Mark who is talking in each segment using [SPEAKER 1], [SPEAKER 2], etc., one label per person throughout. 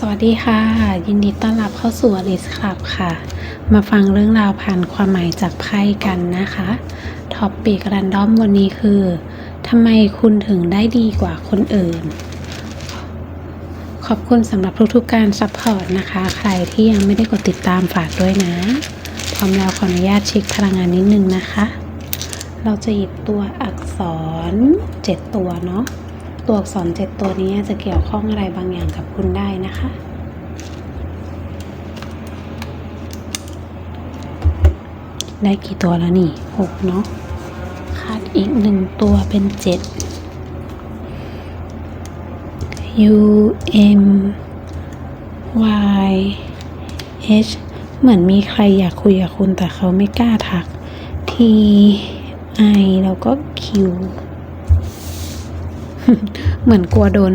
[SPEAKER 1] สวัสดีค่ะ ยินดีต้อนรับเข้าสู่อลิสคลับค่ะ มาฟังเรื่องราวผ่านความหมายจากไพ่กันนะคะท็อปปิกรันดอมวันนี้คือทำไมคุณถึงได้ดีกว่าคนอื่น ขอบคุณสำหรับทุกๆการซัพพอร์ตนะคะ ใครที่ยังไม่ได้กดติดตามฝากด้วยนะ พร้อมแล้วขออนุญาตเช็คพลังงานนิดนึงนะคะ เราจะหยิบตัวอักษร 7 ตัวเนาะ ตัวอักษร7ตัวนี้จะเกี่ยวข้องอะไรบางอย่างกับคุณได้นะคะ ได้กี่ตัวแล้วนี่6เนาะขาดอีกหนึ่งตัวเป็น7 U M Y H เหมือนมีใครอยากคุยกับคุณแต่เขาไม่กล้าทัก T I แล้วก็ Q เหมือนกลัวโดน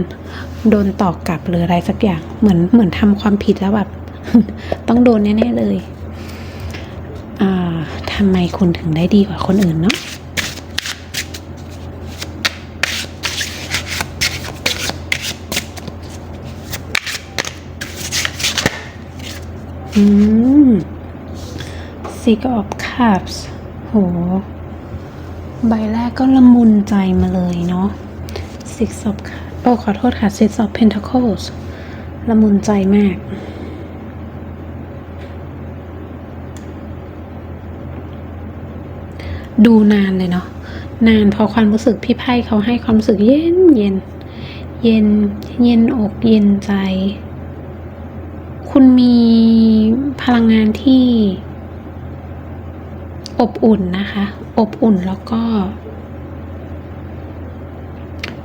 [SPEAKER 1] โดนตอกกลับหรืออะไรสักอย่าง เหมือนเหมือนทำความผิดแล้วแบบ ต้องโดนแน่ๆเลยอ่าทำไมคุณถึงได้ดีกว่าคนอื่นเนาะอืม Six of Cups โห ใบแรกก็ละมุนใจมาเลยเนาะ Six of โอ้ขอโทษค่ะ Six of Pentacles ละมุนใจมาก ดูนานเลยเนาะนานพราะความรู้สึกพี่ไพ่เขาให้ความรู้สึกเย็นเย็น เย็นเย็นอกเย็นใจ คุณมีพลังงานที่ อบอุ่นนะคะ อบอุ่นแล้วก็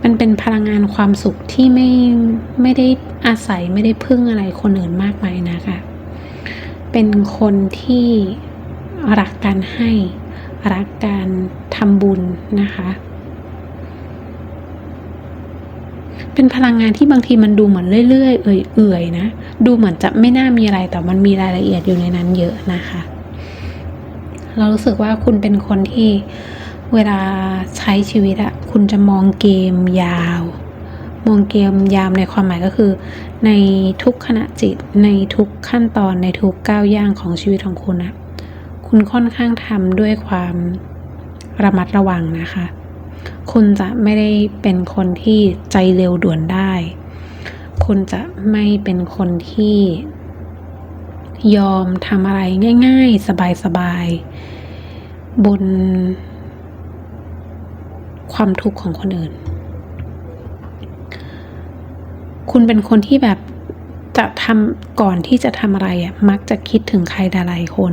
[SPEAKER 1] มันเป็นพลังงานความสุขที่ไม่ไม่ได้อาศัยไม่ได้พึ่งอะไรคนอื่นมากมายนะคะ เป็นคนที่รักการให้รักการทำบุญนะคะ เป็นพลังงานที่บางทีมันดูเหมือนเรื่อยๆ เอื่อยๆนะ ดูเหมือนจะไม่น่ามีอะไรแต่มันมีรายละเอียดอยู่ในนั้นเยอะนะคะ เรารู้สึกว่าคุณเป็นคนที่ เวลาใช้ชีวิตอะคุณจะมองเกมยาว มองเกมยาวในความหมายก็คือ ในทุกขณะจิตในทุกขั้นตอนในทุกก้าวย่างของชีวิตของคุณอะคุณค่อนข้างทำด้วยความระมัดระวังนะคะ คุณจะไม่ได้เป็นคนที่ใจเร็วด่วนได้ คุณจะไม่เป็นคนที่ยอมทำอะไรง่าย ๆ สบายๆบน ความทุกข์ของคนอื่น คุณเป็นคนที่แบบจะทำก่อนที่จะทำอะไรอะ่ะมักจะคิดถึงใครหลายๆคน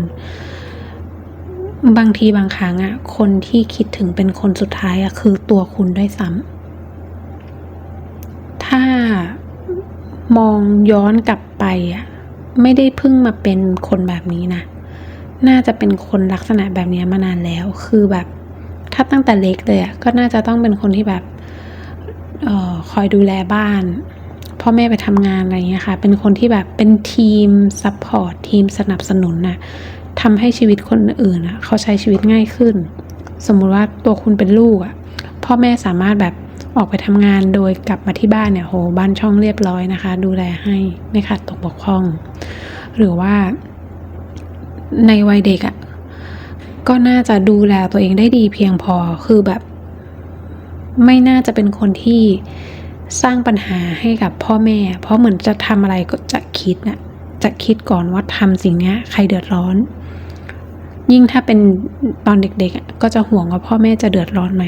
[SPEAKER 1] บางทีบางครั้งอะ่ะคนที่คิดถึงเป็นคนสุดท้ายอะ่ะคือตัวคุณด้วยซ้ำถ้ามองย้อนกลับไปอะไม่ได้เพิ่งมาเป็นคนแบบนี้นะ น่าจะเป็นคนลักษณะแบบนี้มานานแล้ว คือแบบ ถ้าตั้งแต่เล็กเลยอะก็น่าจะต้องเป็นคนที่แบบออคอยดูแลบ้านพ่อแม่ไปทำงานอะไรเงี้ยค่ะ เป็นคนที่แบบเป็นทีมซัพพอร์ตทีมสนับสนุนน่ะทำให้ชีวิตคนอื่นอะเขาใช้ชีวิตง่ายขึ้น สมมุติว่าตัวคุณเป็นลูกอะพ่อแม่สามารถแบบออกไปทำงานโดยกลับมาที่บ้านเนี่ยโหบ้านช่องเรียบร้อยนะคะ ดูแลให้ไม่ขาดตกบกพร่อง หรือว่าในวัยเด็กอะ่ะ ก็น่าจะดูแลตัวเองได้ดีเพียงพอคือแบบ ไม่น่าจะเป็นคนที่สร้างปัญหาให้กับพ่อแม่ เพราะเหมือนจะทำอะไรก็จะคิดน่ะจะคิดก่อนว่าทำสิ่งเนี้ยใครเดือดร้อน ยิ่งถ้าเป็นตอนเด็กๆ ก็จะห่วงว่าพ่อแม่จะเดือดร้อนไหม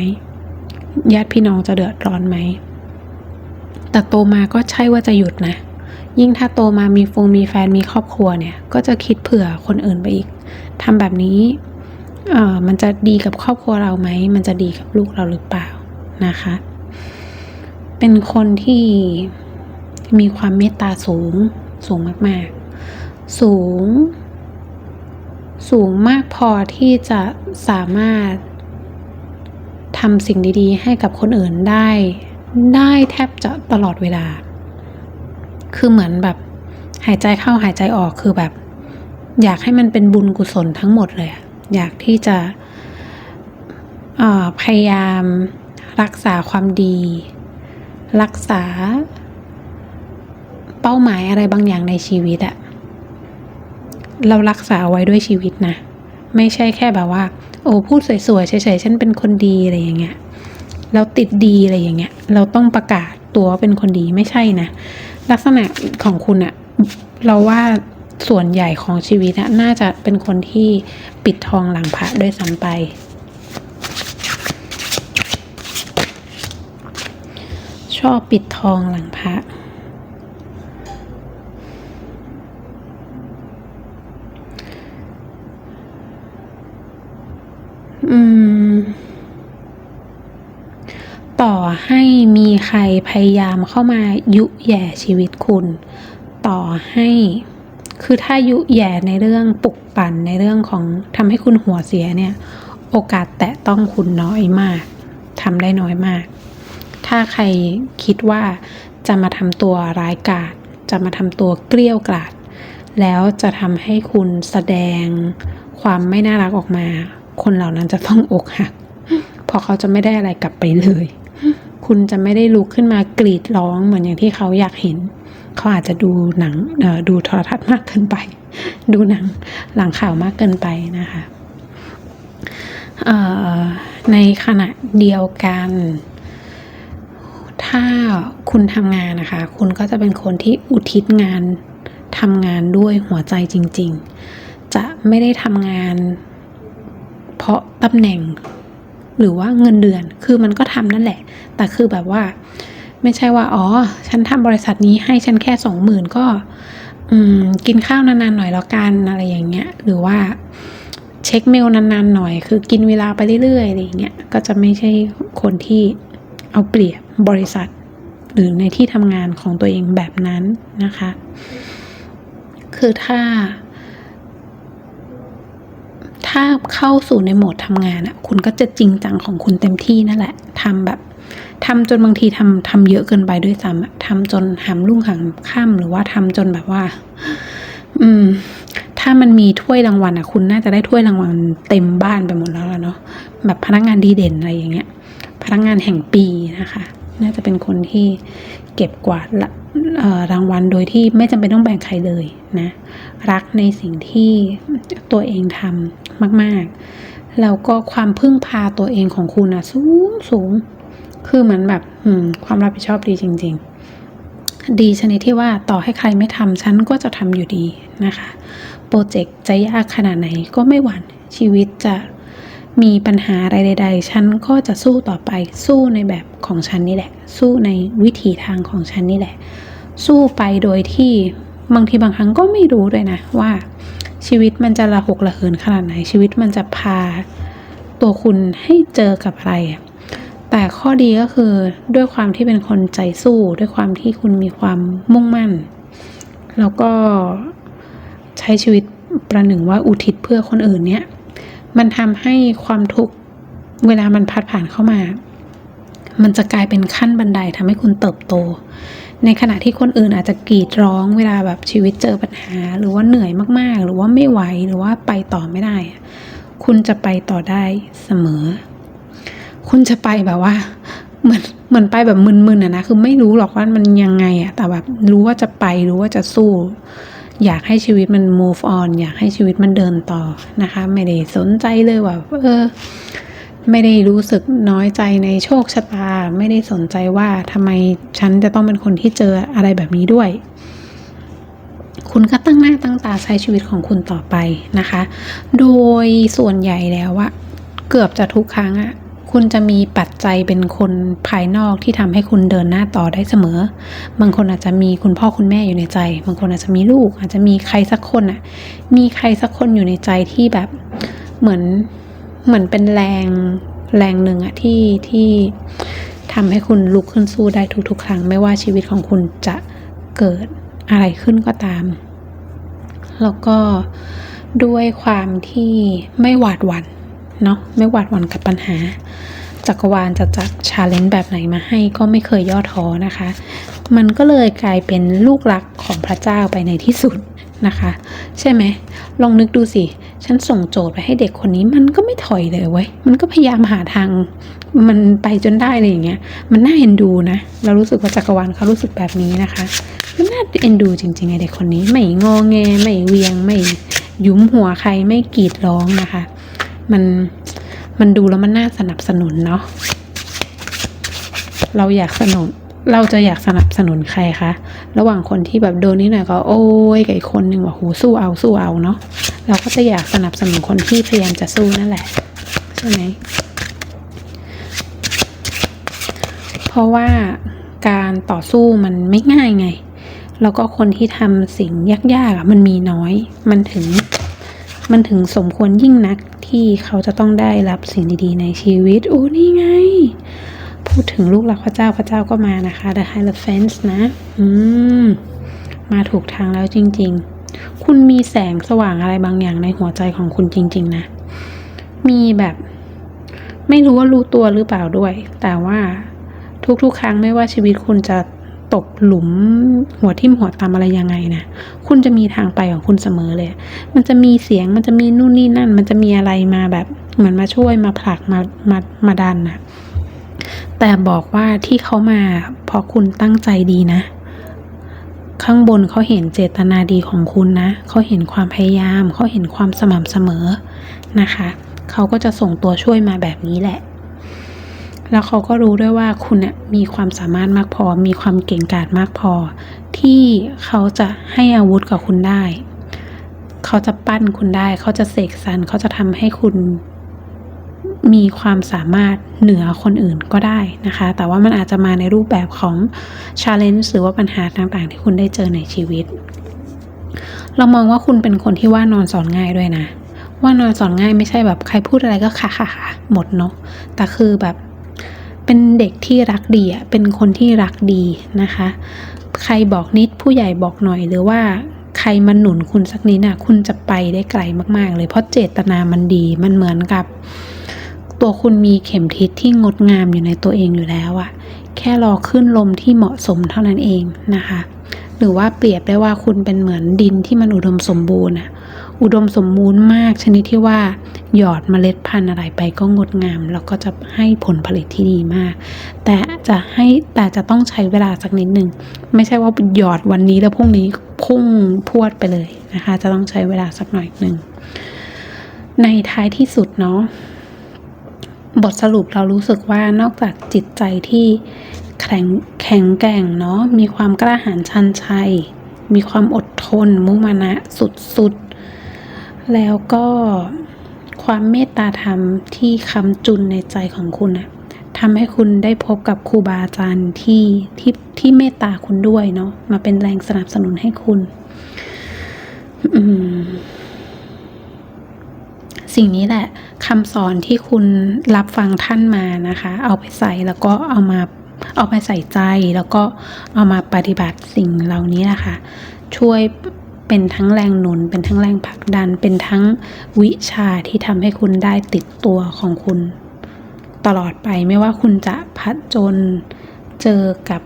[SPEAKER 1] ญาติพี่น้องจะเดือดร้อนไหม แต่โตมาก็ใช่ว่าจะหยุดนะ ยิ่งถ้าโตมามีฟงมีแฟนมีครอบครัวเนี่ย ก็จะคิดเผื่อคนอื่นไปอีกทำแบบนี้ มันจะดีกับครอบครัวเราไหม มันจะดีกับลูกเราหรือเปล่านะคะ เป็นคนที่มีความเมตตาสูง สูงมาก ๆ สูง สูงมากพอที่จะสามารถทำสิ่งดี ๆ ให้กับคนอื่นได้ ได้แทบจะตลอดเวลา คือเหมือนแบบหายใจเข้าหายใจออกคือแบบ อยากให้มันเป็นบุญกุศลทั้งหมดเลยอะ อยากที่จะพยายามรักษาความดี รักษาเป้าหมายอะไรบางอย่างในชีวิตอะเรารักษาเอาไว้ด้วยชีวิตนะ ไม่ใช่แค่แบบว่า โอ้พูดสวยๆเฉยๆฉันเป็นคนดีอะไรอย่างเงี้ยเราติดดีอะไรอย่างเงี้ย เราต้องประกาศตัวว่าเป็นคนดีไม่ใช่นะ ลักษณะของคุณอะเราว่า ส่วนใหญ่ของชีวิตน่าจะเป็นคนที่ปิดทองหลังพระด้วยซ้ำไป ชอบปิดทองหลังพระอืมต่อให้มีใครพยายามเข้ามายุแย่ชีวิตคุณ ต่อให้ คือถ้ายุแย่ในเรื่องปลุกปั่นในเรื่องของทำให้คุณหัวเสียเนี่ย โอกาสแตะต้องคุณน้อยมากทำได้น้อยมาก ถ้าใครคิดว่าจะมาทำตัวร้ายกาจจะมาทำตัวเกลี้ยวกราด แล้วจะทำให้คุณแสดงความไม่น่ารักออกมา คนเหล่านั้นจะต้องอกหักเพราะเขาจะไม่ได้อะไรกลับไปเลย คุณจะไม่ได้ลุกขึ้นมากรีดร้องเหมือนอย่างที่เขาอยากเห็น เขาอาจจะดูหนังดูโทรทัศน์มากเกินไป ดูหนังหลังข่าวมากเกินไปนะคะในขณะเดียวกัน ถ้าคุณทำงานนะคะ คุณก็จะเป็นคนที่อุทิศงานทำงานด้วยหัวใจจริง ๆ จะไม่ได้ทำงาน เพราะตำแหน่งหรือว่าเงินเดือน คือมันก็ทำนั่นแหละ แต่คือแบบว่า ไม่ใช่ว่าอ๋อ ฉันทำบริษัทนี้ให้ฉันแค่สองหมื่นก็อืมกินข้าวนานๆหน่อยแล้วกันอะไรอย่างเงี้ย หรือว่าเช็คเมลนานๆหน่อย คือกินเวลาไปเรื่อยๆอะไรอย่างเงี้ยก็จะไม่ใช่คนที่เอาเปรียบบริษัท หรือในที่ทำงานของตัวเองแบบนั้นนะคะ คือถ้า ถ้าเข้าสู่ในโหมดทำงานอะคุณก็จะจริงจังของคุณเต็มที่นั่นแหละทำแบบ ทำจนบางทีทำทำเยอะเกินไปด้วยซ้ำทำจนหามรุ่งหามค่ำหรือว่าทำจนแบบว่า อืม ถ้ามันมีถ้วยรางวัลอะคุณน่าจะได้ถ้วยรางวัลเต็มบ้านไปหมดแล้วล่ะเนาะแบบพนักงานดีเด่นอะไรอย่างเงี้ย พนักงานแห่งปีนะคะ น่าจะเป็นคนที่เก็บกวาดรางวัลโดยที่ไม่จำเป็นต้องแบ่งใครเลยนะ รักในสิ่งที่ตัวเองทำมาก ๆ แล้วก็ความพึ่งพาตัวเองของคุณอะสูงสูง คือเหมือนแบบอืความรับผิดชอบดีจริง ๆ ดีชนิดที่ว่าต่อให้ใครไม่ทำฉันก็จะทำอยู่ดีนะคะ โปรเจกต์จะยากขนาดไหนก็ไม่หวั่นชีวิตจะมีปัญหาอะไรใด ๆ ฉันก็จะสู้ต่อไป สู้ในแบบของฉันนี่แหละ สู้ในวิถีทางของฉันนี่แหละ สู้ไปโดยที่บางทีบางครั้งก็ไม่รู้ด้วยนะว่า ชีวิตมันจะระหกระเหินขนาดไหนชีวิตมันจะพาตัวคุณให้เจอกับอะไรอะ แต่ข้อดีก็คือด้วยความที่เป็นคนใจสู้ ด้วยความที่คุณมีความมุ่งมั่น แล้วก็ใช้ชีวิตประหนึ่งว่าอุทิศเพื่อคนอื่นเนี่ย มันทำให้ความทุกข์เวลามันพัดผ่านเข้ามา มันจะกลายเป็นขั้นบันไดทำให้คุณเติบโต ในขณะที่คนอื่นอาจจะกรีดร้องเวลาแบบชีวิตเจอปัญหา หรือว่าเหนื่อยมากๆ หรือว่าไม่ไหวหรือว่าไปต่อไม่ได้ คุณจะไปต่อได้เสมอ คุณจะไปแบบว่า เหมือนเหมือนไปแบบมึนๆอะนะคือไม่รู้หรอกว่ามันยังไงอะแต่แบบรู้ว่าจะไปรู้ว่าจะสู้ อยากให้ชีวิตมัน move on อยากให้ชีวิตมันเดินต่อนะคะ ไม่ได้สนใจเลยว่าเออไม่ได้รู้สึกน้อยใจในโชคชะตา ไม่ได้สนใจว่าทำไมฉันจะต้องเป็นคนที่เจออะไรแบบนี้ด้วย คุณก็ตั้งหน้าตั้งตาใช้ชีวิตของคุณต่อไปนะคะ โดยส่วนใหญ่แล้วอะเกือบจะทุกครั้งอะ คุณจะมีปัจจัยเป็นคนภายนอกที่ทำให้คุณเดินหน้าต่อได้เสมอ บางคนอาจจะมีคุณพ่อคุณแม่อยู่ในใจ บางคนอาจจะมีลูก อาจจะมีใครสักคนอะมีใครสักคนอยู่ในใจที่แบบเหมือนเหมือนเป็นแรงแรงหนึ่งอะที่ที่ทำให้คุณลุกขึ้นสู้ได้ทุกๆ ครั้ง ไม่ว่าชีวิตของคุณจะเกิดอะไรขึ้นก็ตาม แล้วก็ด้วยความที่ไม่หวาดหวั่น เนาะไม่หวาดหวั่นกับปัญหา จักรวาลจะจัดชาเลนจ์แบบไหนมาให้ก็ไม่เคยย่อท้อนะคะ มันก็เลยกลายเป็นลูกรักของพระเจ้าไปในที่สุดนะคะ ใช่ไหมลองนึกดูสิ ฉันส่งโจทย์ไปให้เด็กคนนี้มันก็ไม่ถอยเลยเว้ยมันก็พยายามหาทางมันไปจนได้อะไรอย่างเงี้ย มันน่าเอ็นดูนะ เรารู้สึกว่าจักรวาลเขารู้สึกแบบนี้นะคะมันน่าเอ็นดูจริงๆไอเด็กคนนี้ ไม่งอแง ไม่เวียง ไม่ยุ้มหัวใคร ไม่กรีดร้องนะคะ มันมันดูแล้วมันน่าสนับสนุนเนาะเราอยากสนุนเราจะอยากสนับสนุนใครคะระหว่างคนที่แบบโดนนิดหน่อยก็โอ้ยกับอีกคนหนึ่งว่าโหสู้เอาสู้เอาเนาะเราก็จะอยากสนับสนุนคนที่พยายามจะสู้นั่นแหละใช่ไหมเพราะว่าการต่อสู้มันไม่ง่ายไง แล้วก็คนที่ทำสิ่งยากๆอะมันมีน้อย มันถึง มันถึงสมควรยิ่งนักที่เขาจะต้องได้รับสิ่งดีๆ ในชีวิตโอ้นี่ไง พูดถึงลูกหลักพระเจ้าพระเจ้าก็มานะคะ The Hierophant นะ อืม มาถูกทางแล้วจริง ๆ คุณมีแสงสว่างอะไรบางอย่างในหัวใจของคุณจริง ๆ นะ มีแบบไม่รู้ว่ารู้ตัวหรือเปล่าด้วย แต่ว่าทุกๆ ครั้งไม่ว่าชีวิตคุณจะ ตกหลุมหัวทิ่มหัวตำอะไรยังไงนะคุณจะมีทางไปของคุณเสมอเลย มันจะมีเสียงมันจะมีนู่นนี่นั่น มันจะมีอะไรมาแบบเหมือนมาช่วยมาผลักมามามาดันนะแต่บอกว่าที่เขามาเพราะคุณตั้งใจดีนะ ข้างบนเขาเห็นเจตนาดีของคุณนะเขาเห็นความพยายามเขาเห็นความสม่ำเสมอนะคะเขาก็จะส่งตัวช่วยมาแบบนี้แหละ แล้วเขาก็รู้ด้วยว่าคุณน่ะมีความสามารถมากพอ มีความเก่งกาจมากพอ ที่เขาจะให้อาวุธกับคุณได้ เขาจะปั้นคุณได้ เขาจะเสกสรรเขาจะทำให้คุณมีความสามารถเหนือคนอื่นก็ได้นะคะ แต่ว่ามันอาจจะมาในรูปแบบของ challenge หรือว่าปัญหาต่างๆ ที่คุณได้เจอในชีวิต เรามองว่าคุณเป็นคนที่ว่านอนสอนง่ายด้วยนะ ว่านอนสอนง่ายไม่ใช่แบบใครพูดอะไรก็ค่ะค่ะค่ะหมดเนาะ แต่คือแบบ เป็นเด็กที่รักดีอะเป็นคนที่รักดีนะคะ ใครบอกนิดผู้ใหญ่บอกหน่อยหรือว่าใครมาหนุนคุณสักนิดน่ะ คุณจะไปได้ไกลมาก ๆ เลยเพราะเจตนามันดีมันเหมือนกับ ตัวคุณมีเข็มทิศที่งดงามอยู่ในตัวเองอยู่แล้วอะแค่รอขึ้นลมที่เหมาะสมเท่านั้นเองนะคะ หรือว่าเปรียบได้ว่าคุณเป็นเหมือนดินที่มันอุดมสมบูรณ์อะ อุดมสมบูรณ์มากชนิดที่ว่าหยอดเมล็ดพันธุ์อะไรไปก็งดงาม แล้วก็จะให้ผลผลิตที่ดีมาก แต่จะให้แต่จะต้องใช้เวลาสักนิดหนึ่งไม่ใช่ว่าหยอดวันนี้แล้วพรุ่งนี้พุ่งพวดไปเลยนะคะ จะต้องใช้เวลาสักหน่อยหนึ่งในท้ายที่สุดเนาะบทสรุปเรารู้สึกว่านอกจากจิตใจที่แข็งแข็งแกร่งเนาะมีความกล้าหาญชันชัย มีความอดทน มุมานะสุดๆ แล้วก็ความเมตตาธรรมที่คำจุนในใจของคุณอะทำให้คุณได้พบกับครูบาอาจารย์ที่ที่ที่เมตตาคุณด้วยเนาะมาเป็นแรงสนับสนุนให้คุณ สิ่งนี้แหละคำสอนที่คุณรับฟังท่านมานะคะ เอาไปใส่แล้วก็เอามาเอาไปใส่ใจแล้วก็เอามาปฏิบัติสิ่งเหล่านี้นะคะ ช่วย เป็นทั้งแรงหนุน เป็นทั้งแรงผลักดัน เป็นทั้งวิชาที่ทำให้คุณได้ติดตัวของคุณ ตลอดไปไม่ว่าคุณจะพัดจนเจอกับ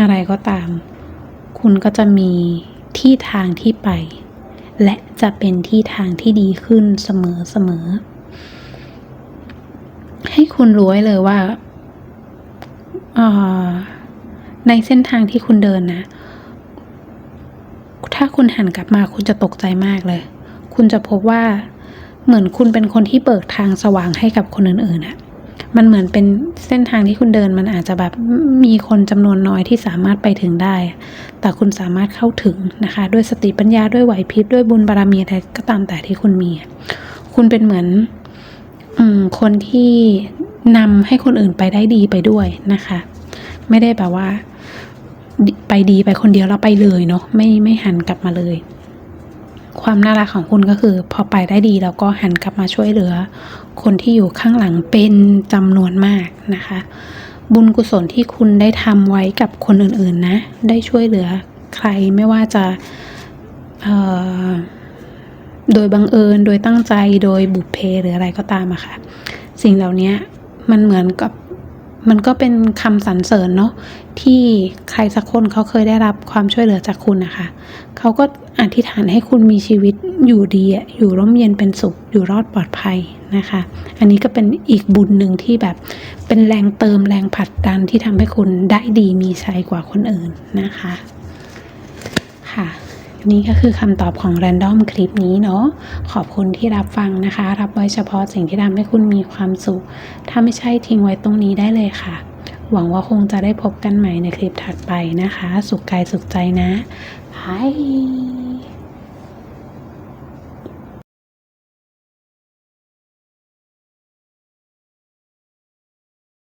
[SPEAKER 1] อะไรก็ตาม คุณก็จะมีที่ทางที่ไป และจะเป็นที่ทางที่ดีขึ้นเสมอเสมอ ให้คุณรู้ไว้เลยว่าออในเส้นทางที่คุณเดินนะ ถ้าคุณหันกลับมาคุณจะตกใจมากเลย คุณจะพบว่าเหมือนคุณเป็นคนที่เบิกทางสว่างให้กับคนอื่นๆอะมันเหมือนเป็นเส้นทางที่คุณเดินมันอาจจะแบบมีคนจำนวนน้อยที่สามารถไปถึงได้ แต่คุณสามารถเข้าถึงนะคะ ด้วยสติปัญญาด้วยไหวพริบด้วยบุญบารมีอะไรก็ตามแต่ที่คุณมี คุณเป็นเหมือนอคนที่นำให้คนอื่นไปได้ดีไปด้วยนะคะ ไม่ได้แบบว่า ไปดีไปคนเดียวแล้วไปเลยเนาะไม่ไม่หันกลับมาเลย ความน่ารักของคุณก็คือ พอไปได้ดีแล้วก็หันกลับมาช่วยเหลือ คนที่อยู่ข้างหลังเป็นจำนวนมากนะคะ บุญกุศลที่คุณได้ทำไว้กับคนอื่นๆนะ ได้ช่วยเหลือใครไม่ว่าจะโดยบังเอิญโดยตั้งใจโดยบุพเพหรืออะไรก็ตามอะค่ะ สิ่งเหล่านี้มันเหมือนกับ มันก็เป็นคำสรรเสริญเนาะที่ใครสักคนเขาเคยได้รับความช่วยเหลือจากคุณนะคะ เขาก็อธิษฐานให้คุณมีชีวิตอยู่ดีอะอยู่ร่มเย็นเป็นสุข อยู่รอดปลอดภัยนะคะ อันนี้ก็เป็นอีกบุญหนึ่งที่แบบเป็นแรงเติมแรงผลักดันที่ทำให้คุณได้ดีมีชัยกว่าคนอื่นนะคะ ค่ะ นี่ก็คือคำตอบของ Random คลิปนี้เนาะขอบคุณที่รับฟังนะคะ รับไว้เฉพาะสิ่งที่ทำให้คุณมีความสุข ถ้าไม่ใช่ทิ้งไว้ตรงนี้ได้เลยค่ะ หวังว่าคงจะได้พบกันใหม่ในคลิปถัดไปนะคะ สุขกายสุขใจนะบาย